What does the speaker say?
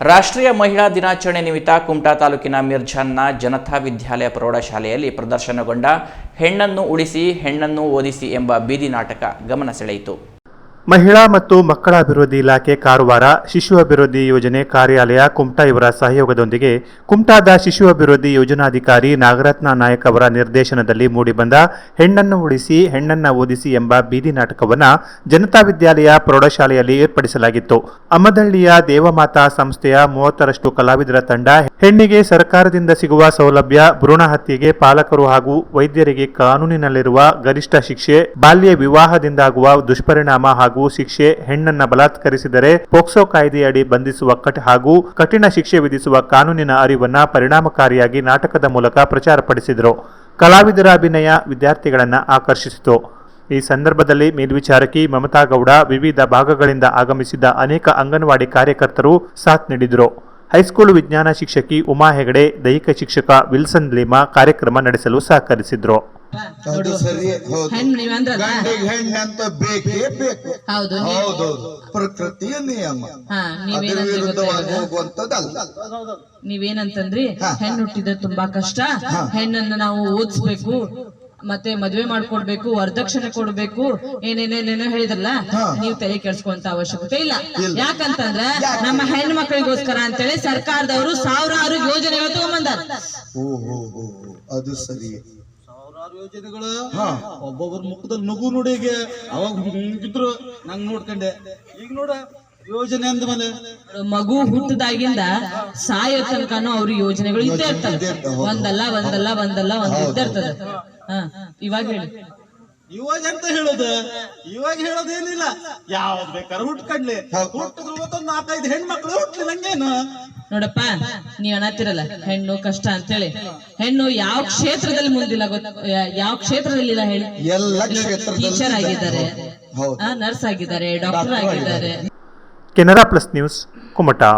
ರಾಷ್ಟ್ರೀಯ ಮಹಿಳಾ ದಿನಾಚರಣೆ ನಿಮಿತ್ತ ಕುಮಟಾ ತಾಲೂಕಿನ ಮಿರ್ಜಾನ್ನ ಜನತಾ ವಿದ್ಯಾಲಯ ಪ್ರೌಢಶಾಲೆಯಲ್ಲಿ ಪ್ರದರ್ಶನಗೊಂಡ ಹೆಣ್ಣನ್ನು ಉಳಿಸಿ, ಹೆಣ್ಣನ್ನು ಓದಿಸಿ ಎಂಬ ಬೀದಿ ನಾಟಕ ಗಮನ ಸೆಳೆಯಿತು. ಮಹಿಳಾ ಮತ್ತು ಮಕ್ಕಳ ಅಭಿವೃದ್ಧಿ ಇಲಾಖೆ ಕಾರವಾರ ಶಿಶು ಅಭಿವೃದ್ಧಿ ಯೋಜನೆ ಕಾರ್ಯಾಲಯ ಕುಮಟಾ ಇವರ ಸಹಯೋಗದೊಂದಿಗೆ ಕುಮಟಾದ ಶಿಶು ಅಭಿವೃದ್ಧಿ ಯೋಜನಾಧಿಕಾರಿ ನಾಗರತ್ನ ನಾಯಕ್ ಅವರ ನಿರ್ದೇಶನದಲ್ಲಿ ಮೂಡಿಬಂದ ಹೆಣ್ಣನ್ನು ಉಳಿಸಿ, ಹೆಣ್ಣನ್ನ ಓದಿಸಿ ಎಂಬ ಬೀದಿ ನಾಟಕವನ್ನು ಜನತಾ ವಿದ್ಯಾಲಯ ಪ್ರೌಢಶಾಲೆಯಲ್ಲಿ ಏರ್ಪಡಿಸಲಾಗಿತ್ತು. ಅಮ್ಮದಳ್ಳಿಯ ದೇವಮಾತಾ ಸಂಸ್ಥೆಯ ಮೂವತ್ತರಷ್ಟು ಕಲಾವಿದರ ತಂಡ ಹೆಣ್ಣಿಗೆ ಸರ್ಕಾರದಿಂದ ಸಿಗುವ ಸೌಲಭ್ಯ, ಭ್ರೂಣ ಹತ್ಯೆಗೆ ಪಾಲಕರು ಹಾಗೂ ವೈದ್ಯರಿಗೆ ಕಾನೂನಿನಲ್ಲಿರುವ ಗರಿಷ್ಠ ಶಿಕ್ಷೆ, ಬಾಲ್ಯ ವಿವಾಹದಿಂದಾಗುವ ದುಷ್ಪರಿಣಾಮ ಹಾಗೂ ಶಿಕ್ಷೆ ಹೆಣ್ಣನ್ನ ಬಲಾತ್ಕರಿಸಿದರೆ ಪೋಕ್ಸೋ ಕಾಯ್ದೆಯಡಿ ಬಂಧಿಸುವ ಹಾಗೂ ಕಠಿಣ ಶಿಕ್ಷೆ ವಿಧಿಸುವ ಕಾನೂನಿನ ಅರಿವನ್ನ ಪರಿಣಾಮಕಾರಿಯಾಗಿ ನಾಟಕದ ಮೂಲಕ ಪ್ರಚಾರಪಡಿಸಿದರು. ಕಲಾವಿದರ ಅಭಿನಯ ವಿದ್ಯಾರ್ಥಿಗಳನ್ನ ಆಕರ್ಷಿಸಿತು. ಈ ಸಂದರ್ಭದಲ್ಲಿ ಮೇಲ್ವಿಚಾರಕಿ ಮಮತಾ ಗೌಡ ವಿವಿಧ ಭಾಗಗಳಿಂದ ಆಗಮಿಸಿದ್ದ ಅನೇಕ ಅಂಗನವಾಡಿ ಕಾರ್ಯಕರ್ತರು ಸಾಥ್ ನೀಡಿದರು. ಹೈಸ್ಕೂಲ್ ವಿಜ್ಞಾನ ಶಿಕ್ಷಕಿ ಉಮಾ ಹೆಗಡೆ, ದೈಹಿಕ ಶಿಕ್ಷಕ ವಿಲ್ಸನ್ ಲೀಮಾ ಕಾರ್ಯಕ್ರಮ ನಡೆಸಲು ಸಹಕರಿಸಿದ್ರು. ಅದು ಸರಿ ಹೌದು. ಗಂಡಿಗೆ ಹೆಣ್ಣಂತ ಬೇಕೇ ಬೇಕು. ಹೌದು ಹೌದೌದು ಪ್ರಕೃತಿಯ ನಿಯಮ. ಅದ್ರ ವಿರುದ್ಧವಾಗಿ ಹೋಗುವಂತದ್ದಲ್ಲ ನೀವೇನಂತಂದ್ರಿ? ಹೆಣ್ಣು ಹುಟ್ಟಿದ್ರೆ ತುಂಬಾ ಕಷ್ಟ. ಹೆಣ್ಣನ್ನ ನಾವು ಓದಿಸ್ಬೇಕು. ಮತ್ತೆ ಮದ್ವೆ ಮಾಡ್ಕೊಡ್ಬೇಕು ವರದಕ್ಷಿಣೆ ಕೊಡ್ಬೇಕು. ಏನೇನೇನೇನೋ ಹೇಳಿದ್ರಲ್ಲ? ನೀವು ತಲೆ ಕೆಡ್ಸ್ಕೊಂತ ಅವಶ್ಯಕತೆ ಇಲ್ಲ. ಯಾಕಂತಂದ್ರ ನಮ್ಮ ಹೆಣ್ಣು ಮಕ್ಕಳಿಗೋಸ್ಕರ ಅಂತೇಳಿ ಸರ್ಕಾರದವರು ಸಾವಿರಾರು ಯೋಜನೆಗಳು ತಗೊಂಬಂದಾರ. ಅದು ಸರಿ. ಯೋಜನೆಗಳು. ಒಬ್ಬೊಬ್ಬರ ಮುಖದಲ್ಲಿ ನಗು ನೋಡಿ ಹೀಗೆ ಅವಾಗ ಹಿಂಗಿದ್ರು ನಂಗ್ ನೋಡ್ಕೊಂಡೆ. ಈಗ ನೋಡ ಯೋಜನೆ ಅಂದ ಮೇಲೆ. ಮಗು ಹುಟ್ಟದಾಗಿಂದ ಸಾಯೋ ತನಕನೂ ಅವ್ರ ಯೋಜನೆಗಳು ಇದ್ದೇ ಇರ್ತದೆ ಒಂದಲ್ಲ ಒಂದಲ್ಲ ಒಂದಲ್ಲ ಒಂದ್ ಇದ್ದೇ ಇರ್ತದೆ. ಹಾ ಇವಾಗ ಹೇಳಿ. ಇವಾಗ ಎಂತ ಹೇಳುದ? ಇವಾಗ ಹೇಳೋದೇನಿಲ್ಲ ಯಾವ್ದು ಬೇಕಾದ್ರೆ ಹುಟ್ಕಂಡ್ಲಿ ಹುಟ್ಟಿದ್ರು ಮತ್ತೊಂದ್ ನಾಲ್ಕೈದು ಹೆಣ್ಮಕ್ಳು ಹುಟ್ಲಿ ನಂಗೇನು? ನೋಡಪ್ಪ ನೀವ್ ಅನ್ನತ್ತಿರಲ್ಲ ಹೆಣ್ಣು ಕಷ್ಟ ಅಂತೇಳಿ. ಹೆಣ್ಣು ಯಾವ ಕ್ಷೇತ್ರದಲ್ಲಿ ಮುಂದಿಲ್ಲ ಗೊತ್ತ ಯಾವ ಕ್ಷೇತ್ರದಲ್ಲಿ ಇಲ್ಲ ಹೇಳಿ. ಎಲ್ಲ ಟೀಚರ್ ಆಗಿದ್ದಾರೆ. ಹೌದು. ನರ್ಸ್ ಆಗಿದ್ದಾರೆ ಡಾಕ್ಟರ್ ಆಗಿದ್ದಾರೆ. Canara plus news Kumta.